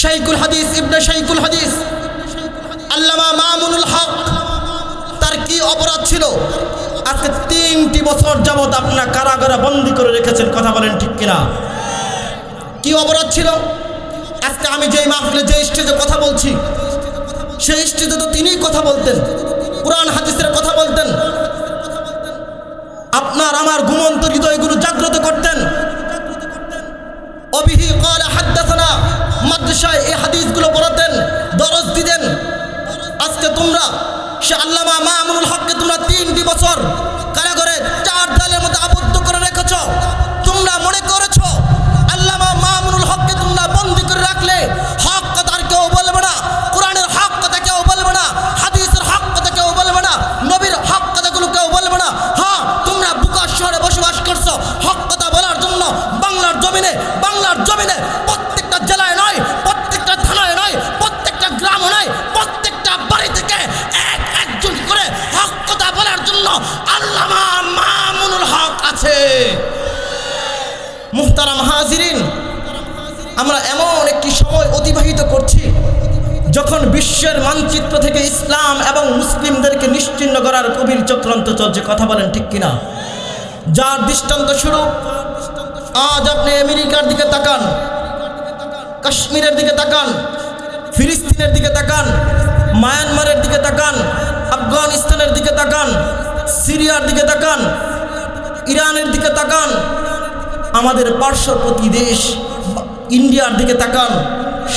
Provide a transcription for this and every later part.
শাইকুল হাদিস, ইবনে শাইকুল হাদিস। আল্লামা মামুনুল হক, তার কি অপরাধ ছিল? আজকে তিনটি বছর যাবৎ আপনার কারাগারে বন্দি করে রেখেছেন, কথা বলেন ঠিক কিনা? কি অপরাধ ছিল? আজকে আমি যেই মাহফিলে যে স্টেজে কথা বলছি, সেই স্টেজে তো তিনিই কথা বলতেন। কোরআন, হাদিসের কথা বলতেন। আপনার, আমার ঘুমন্ত হৃদয়গুলো জাগ্রত করতেন। অবিহি কালা হাদ্দাসানা মাদ্রাসায় এই হাদিসগুলো পড়াতেন, দরজ দিতেন। আজকে তোমরা, সে আল্লামা মামুনুল হককে তোমরা তিনটি বছর মুহতারাম হাজিরিন আমরা এমন একটি সময় অতিবাহিত করছি যখন বিশ্বের মানচিত্র থেকে ইসলাম এবং মুসলিমদেরকে নিশ্চিন্ন করার কবির চক্রান্ত চলছে। কথা বলেন ঠিক কিনা? যার দৃষ্টান্ত স্বরূপ, আজ আপনি আমেরিকার দিকে তাকান, কাশ্মীরের দিকে তাকান, ফিলিস্তিনের দিকে তাকান, মায়ানমারের দিকে তাকান, আফগানিস্তানের দিকে তাকান, সিরিয়ার দিকে তাকান, ইরানের দিকে তাকান আমাদের পার্শ্ববর্তী দেশ, ইন্ডিয়ার দিকে তাকান।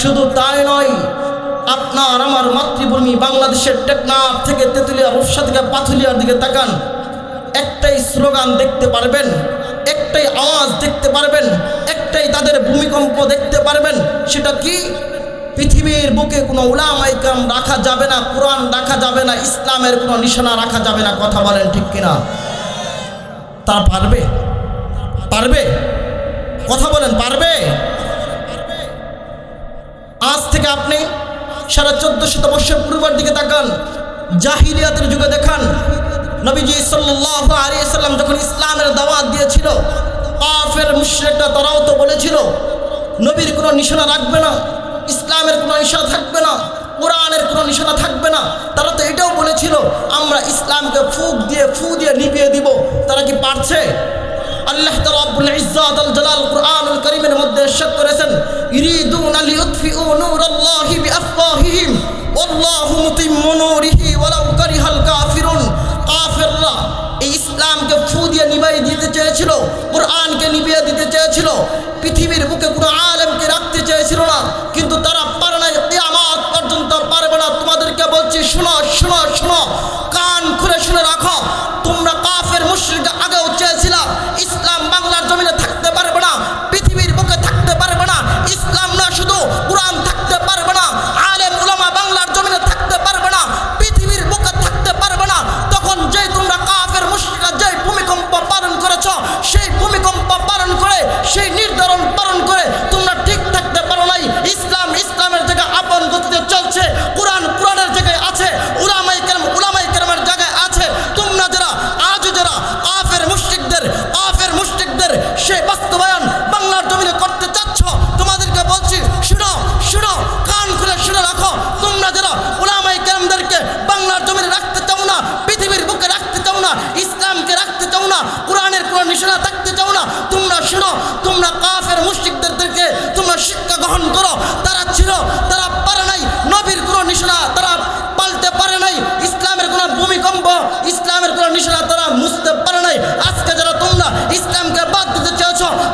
শুধু তাই নয়, আপনার, আমার মাতৃভূমি বাংলাদেশের টেকনাফ থেকে তেঁতুলিয়া, রূপসা থেকে পাথুলিয়ার দিকে তাকান। একটাই স্লোগান দেখতে পারবেন, একটাই আওয়াজ দেখতে পারবেন, একটাই তাদের ভূমিকম্প দেখতে পারবেন। সেটা কি? পৃথিবীর বুকে কোনো উলামাইকাম রাখা যাবে না, কোরআন রাখা যাবে না, ইসলামের কোনো নিশানা রাখা যাবে না, কথা বলেন ঠিক কিনা? তা পারবে? পারবে? কথা বলেন, পারবে? আজ থেকে আপনি সারা চোদ্দ শত বৎসর পূর্বের দিকে তাকান জাহিরিয়াতের যুগে দেখান। নবীজি আলিয়াল্লাম যখন ইসলামের দাওয়াত দিয়েছিল, কাফের মুশ্রেকরা তারাও তো বলেছিল, নবীর কোনো নিশানা রাখবে না, ইসলামের কোনো নিশানা থাকবে না, কোরআনের কোনো নিশানা থাকবে না। তারা তো এটাও বলেছিল, আমরা ইসলামকে ফুক দিয়ে, ফু দিয়ে নিভিয়ে দিব। তারা কি পারছে? আল্লাহ তাআলা রব্বুল ইজ্জাত আল জালাল মধ্যে ইরশাদ করেছেন ইসলামকে ফু দিয়ে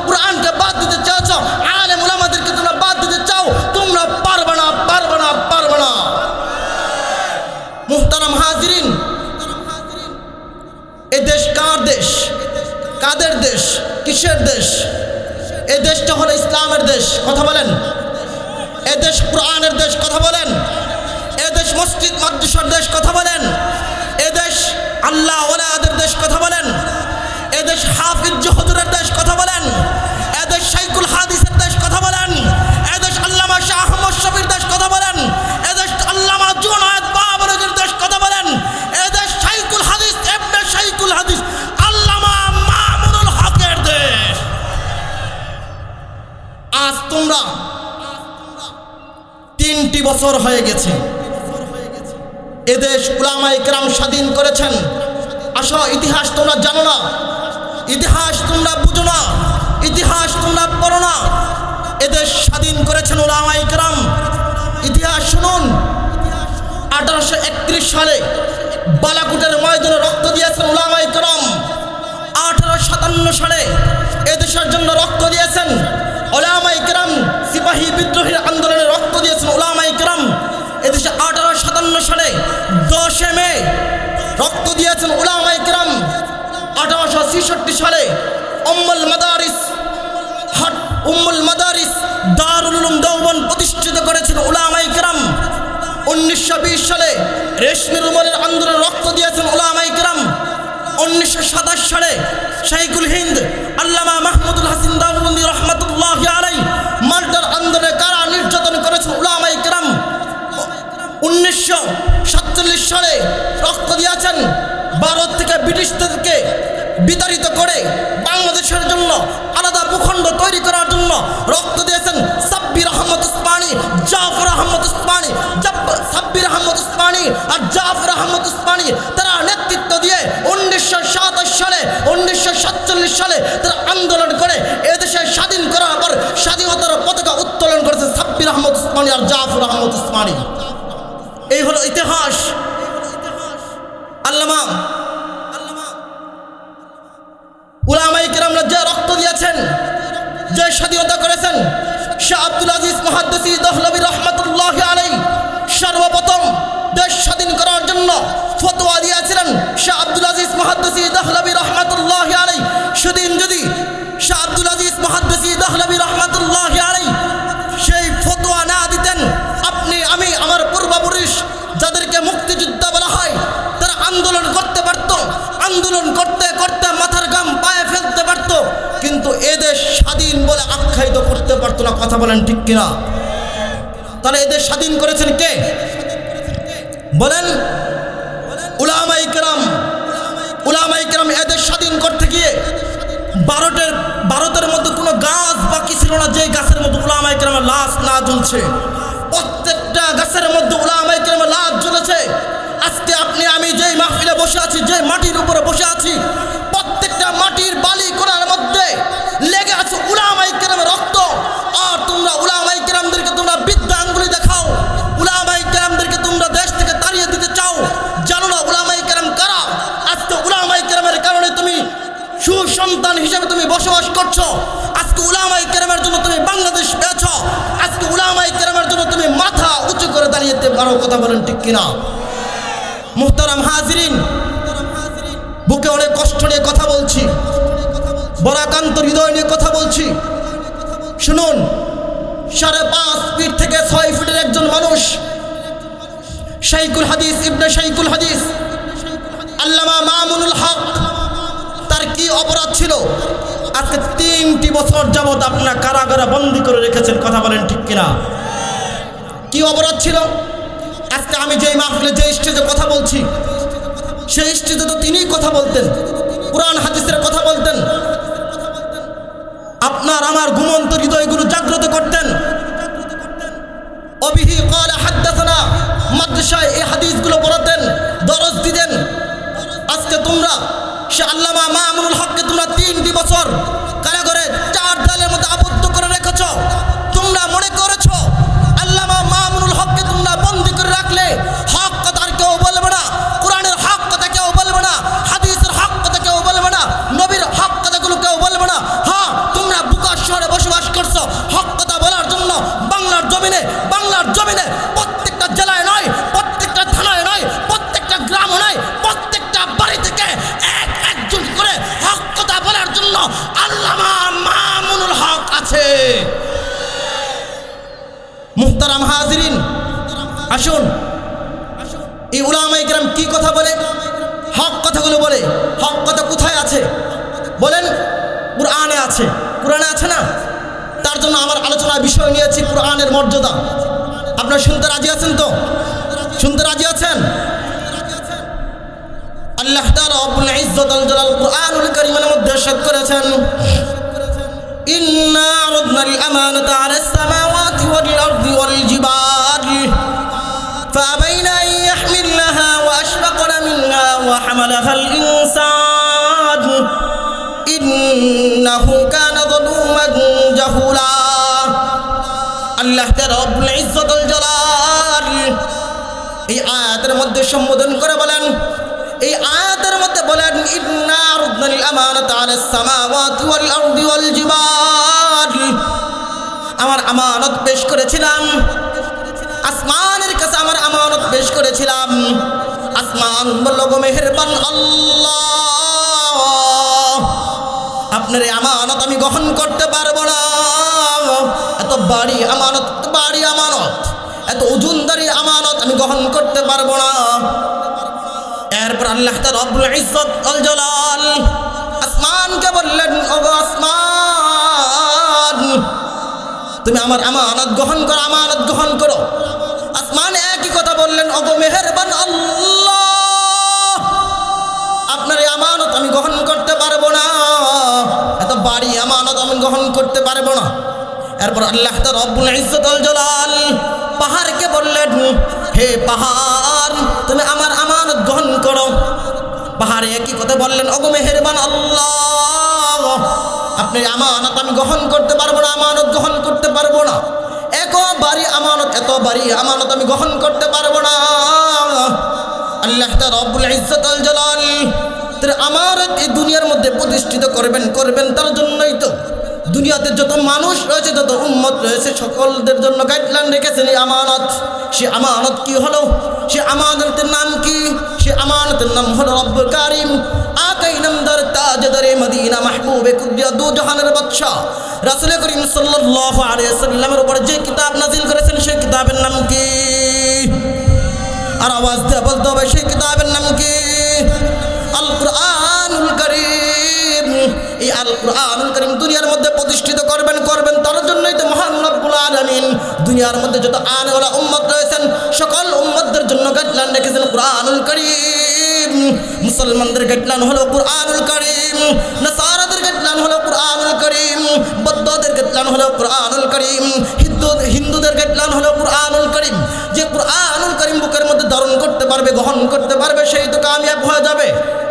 কোরআনকে বাদ দিতে চেয়েছ আলেম উলামাদেরকে তোমরা বাদ দিতে চাও, তোমরা পারবে না পারবে না পারবে না। মুহতারাম হাজিরিন, এ দেশ কার দেশ? কাদের দেশ? কিসের দেশ? এ দেশটা হলো ইসলামের দেশ, কথা বলেন। এ দেশ কোরআনের দেশ, কথা বলেন। এ দেশ মসজিদ, মাদ্রাসার দেশ, কথা বলেন। এ দেশ আল্লাহ ওলাদের দেশ, কথা বলেন। হয়ে গেছে। এদেশ উলামাই কেরাম স্বাধীন করেছেন। আসো ইতিহাস তোমরা জানো না। ইতিহাস তোমরা বুঝো না। ইতিহাস তোমরা পড়ো না। এদেশ স্বাধীন করেছেন উলামাই কেরাম। ইতিহাস শুনুন। আঠারোশো একত্রিশ সালে বালাকুটের ময়দানে রক্ত দিয়েছেন উলামাই কেরাম। আঠারো সাতান্ন সালে এদেশের জন্য রক্ত দিয়েছেন। ওলামাই কেরাম সিপাহী বিদ্রোহীর আন্দোলনে আঠারো সাতান্ন সালে দশে মে রক্ত দিয়েছেন ওলামাই কেরাম। আঠারোশো ছেষট্টি সালে অম্মল মাদারিস, হাট উম্মুল মাদারিস দারুল উলুম দেওবন প্রতিষ্ঠিত করেছেন উলামাই কেরাম। উনিশশো বিশ সালে রেশমি রুমালের আন্দোলনে রক্ত দিয়েছেন ওলামাই কেরাম। উনিশশো সাতাশ সালে শাইকুল হিন্দ আল্লামা মাহমুদুল হাসিন দারুবন্দি রহমতুল্লাহ আলাই মাল্টার আন্দোলনে কারা নির্যাতন করেছেন উলামাই কেরাম উনিশশো সাতচল্লিশ সালে রক্ত দিয়েছেন ভারত থেকে ব্রিটিশদেরকে বিতাড়িত করে বাংলাদেশের জন্য আলাদা ভূখণ্ড তৈরি করার জন্য রক্ত দিয়েছেন সাব্বির আহমদ উসমানী, জাফর আহমদ উসমানী সাব্বির আহমদ উসমানী আর জাফর আহমদ উসমানী তারা নেতৃত্ব দিয়ে উনিশশো সাতাশ সালে, উনিশশো সাতচল্লিশ সালে তারা আন্দোলন করে এদেশে স্বাধীন করার পর স্বাধীনতার পতাকা উত্তোলন করেছে সাব্বির আহমদ উসমানী আর জাফর আহমদ উসমানী। ইতিহাস। আল্লামা। যে রক্ত দিয়েছেন, যে স্বাধীনতা করেছেন, শাহ আব্দুল আজিজ মহাদ্দেসি দহলবী রহমতুল্লাহ আলাই সর্বপ্রথম দেশ স্বাধীন করার জন্য ফতোয়া দিয়েছিলেন শাহ আব্দুল আজিজ মহাদ্দেসি দহলবী রহমতুল্লাহ আলাই সেদিন যদি শাহ আব্দুল আজিজ মহাদ্দেসি দহলবী করতে পারতো না, কথা বলেন ঠিক কিনা? তাহলে এদের স্বাধীন করেছেন কে? বলেন উলামাই কেরাম এদেশ স্বাধীন করতে গিয়ে ভারতের ভারতের মধ্যে কোনো গাছ বাকি ছিল না যে গাছের মধ্যে উলামাই কেরামের লাশ না জ্বলছে। প্রত্যেকটা গাছের মধ্যে উলামাই কেরামের লাশ জ্বলেছে। আজকে আপনি, আমি যেই মাহফিলে বসে আছি যে মাটির উপরে বসে আছি সুসন্তান হিসেবে তুমি বসবাস করছ। আজকে উলামাই কেরামের জন্য তুমি বাংলাদেশ পেয়েছ। আজকে উলামাই কেরামের জন্য তুমি মাথা উঁচু করে দাঁড়িয়েতে পারো, কথা বলেন ঠিক কিনা? মুহতারাম হাজরিন, বুকে অনেক কষ্ট নিয়ে কথা বলছি। বরাকান্ত হৃদয় নিয়ে কথা বলছি। শুনুন, সাড়ে পাঁচ ফিট থেকে ছয় ফিটের একজন মানুষ শাইকুল হাদিস, ইবনে শাইকুল হাদিস, আল্লামা মামুনুল হক অপরাধ ছিল। আজকে তিনটি বছর যাবৎ আপনার কারাগারা বন্দি করে রেখেছেন, কথা বলেন ঠিক কিনা? কি অপরাধ ছিল? আজকে আমি যেই মাহফিলে যে স্টেজে কথা বলছি, সেই স্টেজে তো তিনিই কথা বলতেন। কোরআন, হাদিসের কথা বলতেন। আপনার, আমার ঘুমন্ত হৃদয়গুলো জাগ্রত করতেন। মাদ্রাসায় এই হাদিসগুলো পড়াতেন, দরজ দিতেন। আজকে তোমরা সে আল্লামা মামুনুল হককে তোমরা তিনটি বছর আসুন এই উলামাই গ্রাম কি কথা বলে হক কথাগুলো বলে হক কথা কোথায় আছে বলেন কোরআনে আছে কোরআনে আছে না তার জন্য আমার আলোচনার বিষয় নিয়েছি কোরআনের মর্যাদা আপনারা শুনতে রাজি আছেন তো শুনতে রাজি আছেন আল্লাহ তাআলা রব্বুল ইজ্জত আল জালাল কোরআনুল কারীমের মধ্যে শেষ করেছেন إنا عرضنا فأبين أن يحملنها وأشفقن منها وحملها الإنسان إنه كان ظلوما جهولا. আল্লাহ রব্বুল ইজ্জতুল জালাল এই আয়াতের মধ্যে সম্বোধন করে বলেন, এই আয়াতের মধ্যে বলেন, ইন্না রুদনাল আমানাত আলাস সামাওয়াতি ওয়াল আরদি ওয়াল জিবাল। আমার আমানত পেশ করেছিলাম আসমানের কাছে আমার আমানত পেশ করেছিলাম। আসমান বলল, গো মেহেরবান আল্লাহ, আপনার আমানত আমি গ্রহণ করতে পারব না। এত বাড়ি আমানত বাড়ি আমানত, এত ওজনদারি আমানত আমি গ্রহণ করতে পারব না। এরপর আল্লাহ তার রব্বুল ইজ্জত আল জালাল আসমানকে বললেন ওগো আসমান, তুমি আমার আমানত গ্রহণ করো, আমানত গ্রহণ করো। ওগো আল্লাহ। আপনার এই আমানত আমি গ্রহণ করতে পারব না। এত বাড়ি আমানত আমি গ্রহণ করতে পারব না। এরপর আল্লাহ তার রব্বুল ইজ্জতুল জালাল পাহাড়কে বললেন, হে পাহাড়, তুমি আমার আমানত গ্রহণ করো। পাহাড়ে একই কথা বললেন, ওগো মেহেরবান আল্লাহ আপনি আমানত আমি গ্রহণ করতে পারব না, আমানত গ্রহণ করতে পারব না। এক বাড়ি আমানত এত বাড়ি আমানত আমি গ্রহণ করতে পারব না। আল্লাহ রব্বুল ইজ্জতাল আমার এই দুনিয়ার মধ্যে প্রতিষ্ঠিত করবেন করবেন তার জন্যই তো। দুনিয়াতে যত মানুষ রয়েছে, যত উম্মত রয়েছে, সকলদের জন্য গাইডলাইন রেখেছেন এই আমানত। সে আমানত কি হলো? সে আমানতের নাম কি? সে আমানতের নাম হলো রব্ব কারিম। আকাই নামদার তাজদারে মদিনা মাহবুবে কুদ্দিয়া দু জাহানের বাদশাহ। রাসূল করিম সাল্লাল্লাহু আলাইহি সাল্লামের উপর যে কিতাব নাজিল করেছেন, সেই কিতাবের নাম কি? আর আওয়াজ দিয়ে কিতাবের নাম কি? আল কুরআনুল করিম এই আল কুরআনুল করিম দুনিয়ার মধ্যে প্রতিষ্ঠিত করবেন করবেন, তার জন্যই তো মহান আলামিন। দুনিয়ার মধ্যে যত আনওয়ালা উম্মত রয়েছেন, সকল উম্মতদের জন্য গাইডলাইন রেখেছেন কুরআনুল করিম। মুসলমানদের গাইডলাইন হলো কুরআনুল করিম, নাসারাদের গাইডলাইন হলো কুরআনুল করিম। বৌদ্ধদের গাইডলাইন হলো কুরআনুল করিম। হিন্দু হিন্দুদের গাইডলাইন হলো কুরআনুল করিম। যে কুরআনুল করিম বুকের মধ্যে ধারণ করতে পারবে, গ্রহণ করতে পারবে, সেই তো কামিয়াব হয়ে যাবে।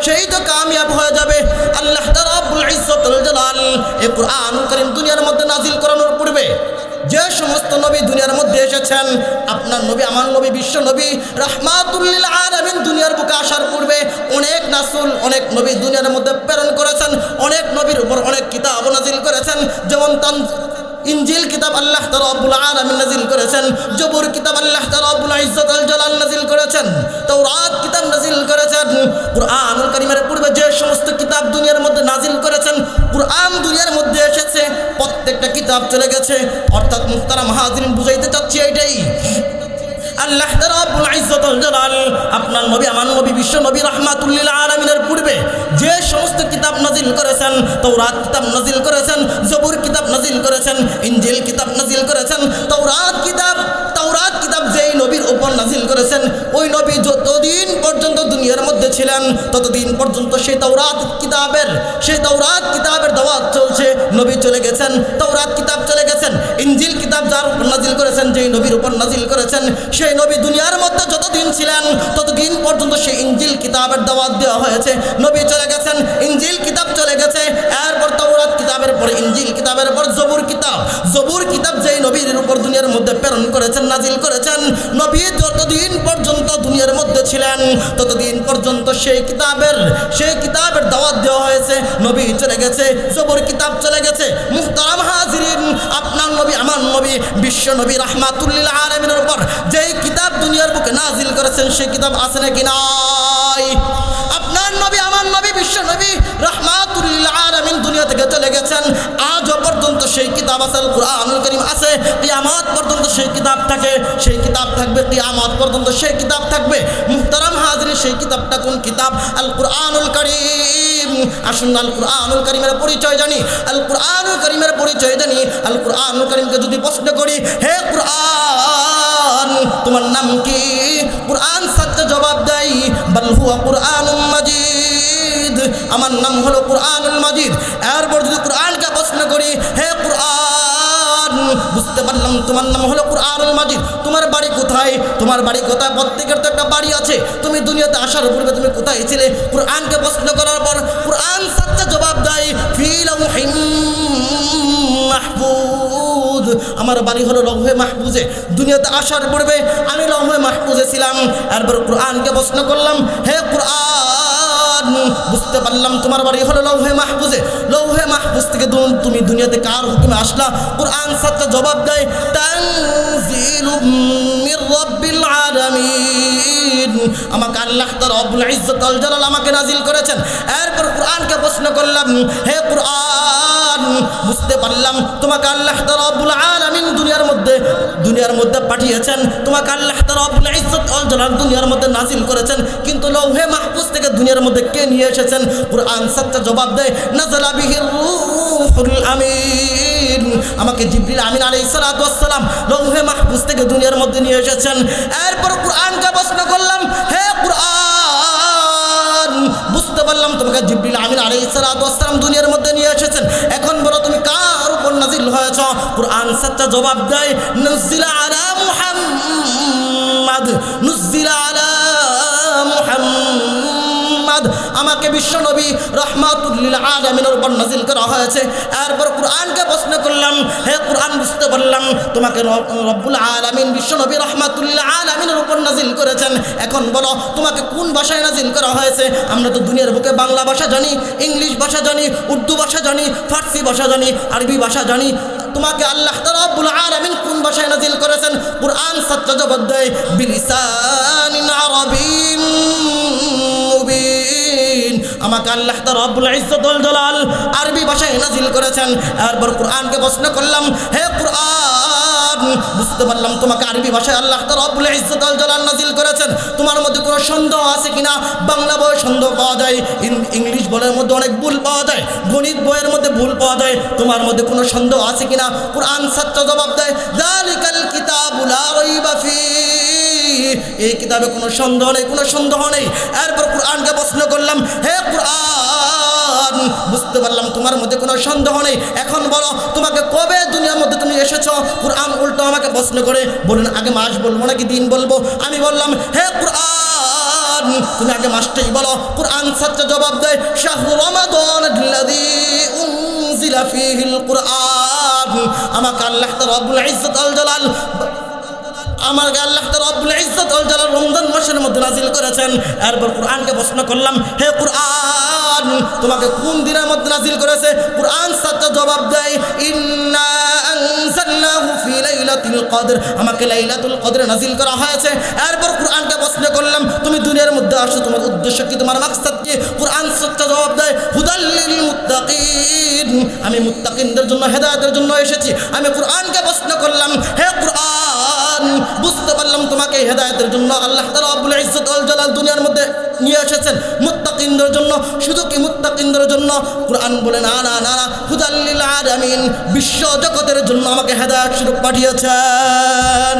সেই তো কামিয়াব হয়ে যাবে। আল্লাহ রাব্বুল ইজ্জতুল জালাল এই কুরআনুল করিম দুনিয়ার মধ্যে নাজিল করানোর পূর্বে যে সমস্ত নবী দুনিয়ার মধ্যে এসেছেন, আপনার নবী, আমার নবী, বিশ্ব নবী রাহমাতুল্লিল আলামিন দুনিয়ার বুকে আসার পূর্বে অনেক নাসুল অনেক নবী দুনিয়ার মধ্যে প্রেরণ করেছেন, অনেক নবীর উপর অনেক কিতাব নাজিল করেছেন। যেমন তান ইনজিল কিতাব আল্লাহ তাআলা আলামিন নাজিল করেছেন জবুর কিতাব আল্লাহ তাআলা ইজ্জত আল জালাল নাজিল করেছেন, তাওরাত কিতাব নাজিল করেছেন, কুরআনুল কারীমের পূর্বে যে সমস্ত কিতাব দুনিয়ার মধ্যে নাজিল করেছেন, কুরআন দুনিয়ার মধ্যে এসেছে, প্রত্যেকটা কিতাব চলে গেছে। অর্থাৎ মুখতারাম হাজিরিন বুঝাইতে চাচ্ছি এইটাই। আল্লাহ রাব্বুল ইজ্জতুল জালাল, আপনার নবী, আমার নবী, বিশ্ব নবী রাহমাতুল্লিল আলামিনের পূর্বে যে সমস্ত কিতাব নাজিল করেছেন তো তাওরাত কিতাব নাজিল করেছেন নাজিল করেছেন, ইনজিল কিতাব নাজিল করেছেন, তাওরাত কিতাব তাওরাত কিতাব যেই নবীর উপর নাজিল করেছেন, ওই নবী যতদিন পর্যন্ত দুনিয়ার মধ্যে ছিলেন, ততদিন পর্যন্ত সেই তাওরাত কিতাবের, সেই তাওরাত কিতাবের দাওয়াত চলছে, নবী চলে গেছেন, তাওরাত কিতাব চলে গেছেন, ইনজিল কিতাব যার উপর নাজিল করেছেন, যেই নবীর উপর নাজিল করেছেন, সেই নবী দুনিয়ার মধ্যে যতদিন ছিলেন, ততদিন পর্যন্ত সেই ইনজিল কিতাবের দাওয়াত দেওয়া হয়েছে, নবী চলে গেছেন, ইনজিল কিতাব চলে গেছে, এরপর তাওরাত কিতাবের পর ইনজিল কিতাবের পর জবুর কিতাব যেই নবীর উপর দুনিয়ার মধ্যে প্রেরণ করেছেন, নাজিল করেছেন, নবী যতদিন পর্যন্ত দুনিয়ার মধ্যে ছিলেন, ততদিন পর্যন্ত সেই কিতাবের সেই কিতাবের দাওয়াত দেওয়া হয়েছে, নবী চলে গেছে, জবুর কিতাব চলে গেছে। মুহতারাম হাজিরিন, আপনার নবী, আমার নবী, বিশ্ব নবী রাহমাতুল্লিল আলমিনের উপর যেই কিতাব দুনিয়ার বুকে নাজিল করেছেন, সেই কিতাব আছে নাকি নাই? আপনার নবী, আমার নবী, বিশ্ব নবী রহমাতুল্লিল আলামিন দুনিয়া থেকে চলে গেছেন। পর্যন্ত সেই কিতাব আছে কুরআনুল করিম আছে, কিয়ামত পর্যন্ত সেই কিতাব থাকে, সেই কিতাব থাকবে, কিয়ামত পর্যন্ত সেই কিতাব থাকবে। মুহতারাম হাজিরি সেই কিতাবটা কোন কিতাব? আল কুরআনুল করিম। আসুন আল কুরআনুল করিমের পরিচয় জানি। আল কুরআনুল করিমের পরিচয় জানি। আল কুরআনুল করিমকে যদি প্রশ্ন করি, হে কুরআন, তোমার নাম কি? কুরআন সত্য জবাব দেয়, বল হুয়া কুরআনুম মাজিদ। আমার নাম হলো কুরআনুল মাজিদ। এরপর যদি কুরআনকে প্রশ্ন করি, হে কুরআন, বুঝতে পারলাম তোমার নাম হলো কুরআনুল মাজিদ। তোমার বাড়ি কোথায়? তোমার বাড়ি কোথায়? প্রত্যেকের তো একটা বাড়ি আছে। তুমি দুনিয়াতে আসার পূর্বে তুমি কোথায় ছিলে? কোরআনকে প্রশ্ন করার পর কোরআন সাতটা জবাব দেয় ফিল মাহফুজ। আমার বাড়ি হলো লৌহে মাহফুজে। দুনিয়াতে আসার পূর্বে আমি লৌহে মাহফুজে ছিলাম। এরপর কোরআনকে প্রশ্ন করলাম, হে কোরআন বুঝতে পারলাম তোমার বাড়ি হলো লৌহে মাহফুজে। লৌহে মাহফুজ থেকে তুমি দুনিয়াতে কার হুকুমে আসলা? কোরআন সাতটা জবাব দেয়, তানজিলুম মির রাব্বিল আলামিন। আমাকে আল্লাহ তাআলা রব্বুল ইজ্জত আল জালাল আমাকে নাজিল করেছেন। এরপর কোরআনকে প্রশ্ন করলাম, হে কোরআন, বুঝতে পারলাম তোমাকে আল্লাহ তাআলা রব্বুল আলামিন দুনিয়ার মধ্যে দুনিয়ার মধ্যে পাঠিয়েছেন। তোমাকে আল্লাহ রব্বুল ইজ্জত আল জালাল দুনিয়ার মধ্যে নাজিল করেছেন। কিন্তু লৌহে মাহফুজ থেকে দুনিয়ার মধ্যে কে নিয়ে এসেছেন? কোরআন সাতটা জবাব দেয়, নাজালা বিহির আমিন। আমাকে জিবরিল আমিন ওয়াস সালাম লৌহে মাহফুজ থেকে দুনিয়ার মধ্যে নিয়ে এসেছেন। এরপর কোরআনকে প্রশ্ন করলাম, হে কোরআন, বুঝতে পারলাম তোমাকে জিবরিল আমিন ওয়াস সালাম দুনিয়ার মধ্যে নিয়ে এসেছেন। এখন নাজিল হয়েছ। কোরআন সাতটা জবাব দেয় নজিলা আলা মুহাম্মাদ বিশ্বনবী রহমাতুল্লিল আলমিনের উপর নাজিল করা হয়েছে। এরপর কোরআনকে প্রশ্ন করলাম, হে কোরআন, বুঝতে পারলাম, তোমাকে রব্বুল আলমিন বিশ্বনবী রহমাতুল্লিল আলমিনের উপর নাজিল করেছেন। এখন বলো, তোমাকে কোন ভাষায় নাজিল করা হয়েছে? আমরা তো দুনিয়ার বুকে বাংলা ভাষা জানি, ইংলিশ ভাষা জানি, উর্দু ভাষা জানি, ফার্সি ভাষা জানি, আরবি ভাষা জানি। তোমাকে আল্লাহ তাআলা রব্বুল আলামিন কোন ভাষায় নাজিল করেছেন? কোরআন সত্য দেয় আমাকে আল্লাহ তাআলা রব্বুল ইজ্জতুল জালাল আরবি ভাষায় নাজিল করেছেন। এরপর কোরআনকে প্রশ্ন করলাম, হে কোরআন, বুঝতে পারলাম তোমাকে আরবি ভাষায় আল্লাহ তাআলা রব্বুল ইজ্জতুল জালাল নাজিল করেছেন। তোমার মধ্যে কোনো সন্দেহ আছে কিনা? বাংলা বইয়ে সন্দেহ পাওয়া যায় ইংলিশ বইয়ের মধ্যে অনেক ভুল পাওয়া যায়, গণিত বইয়ের মধ্যে ভুল পাওয়া যায়, তোমার মধ্যে কোনো সন্দেহ আছে কিনা? কোরআন সত্য জবাব দেয় যালিকাল কিতাবুল রাইবা ফীহ এই কিতাবে কোনো সন্দেহ নেই, কোনো সন্দেহ নেই। এরপর কোরআনকে প্রশ্ন করলাম, হে কোরআন, বুঝতে পারলাম তোমার মধ্যে কোনো সন্দেহ নেই। এখন বলো, তোমাকে কবে দুনিয়ার মধ্যে তুমি এসেছ? কোরআন উল্টো আমাকে প্রশ্ন করে বলুন আগে মাস বলব নাকি দিন বলব? আমি বললাম, হে কোরআন, তুমি আগে মাসটাই বলো। কোরআন সত্য জবাব দেয়, শাহরু রমাদান কোরআন। আমাকে আল্লাহ রব্বুল ইজ্জত আল জালাল আমার আল্লাহ তাআলা রব্বুল ইজ্জত ওয়াল জালাল রমজান মাসের মধ্যে নাজিল করেছেন। এরপর কোরআনকে প্রশ্ন করলাম, হে কোরআন, তোমাকে কোন দিনের মধ্যে নাজিল করেছে? কোরআন সাতটা জবাব দেয়, ইন্না আমাকে লাইলাতুল কদরে নাজিল করা হয়েছে। এরপর কোরআনকে প্রশ্ন করলাম, তুমি দুনিয়ার মধ্যে আসো, তোমার উদ্দেশ্য কি? তোমার মাকসাদ কি? কোরআন সাতটা জবাব দেয় হুদাল্লিল মুত্তাকিন। আমি মুত্তাকিনদের জন্য, হেদায়েতের জন্য এসেছি। আমি কোরআনকে প্রশ্ন করলাম, হে কোরআন বুঝতে পারলাম তোমাকে হেদায়তের জন্য। আল্লাহ তালা আব্বুল ইজ্জত আল জালাল দুনিয়ার মধ্যে নিয়ে এসেছেন মুত্তাকিনদের জন্য। শুধু কি মুত্তাকিনদের জন্য? কোরআন বলে, না না না না হুদাল্লিল আলামিন, বিশ্ব জগতের জন্য আমাকে হেদায়ত স্বরূপ পাঠিয়েছেন।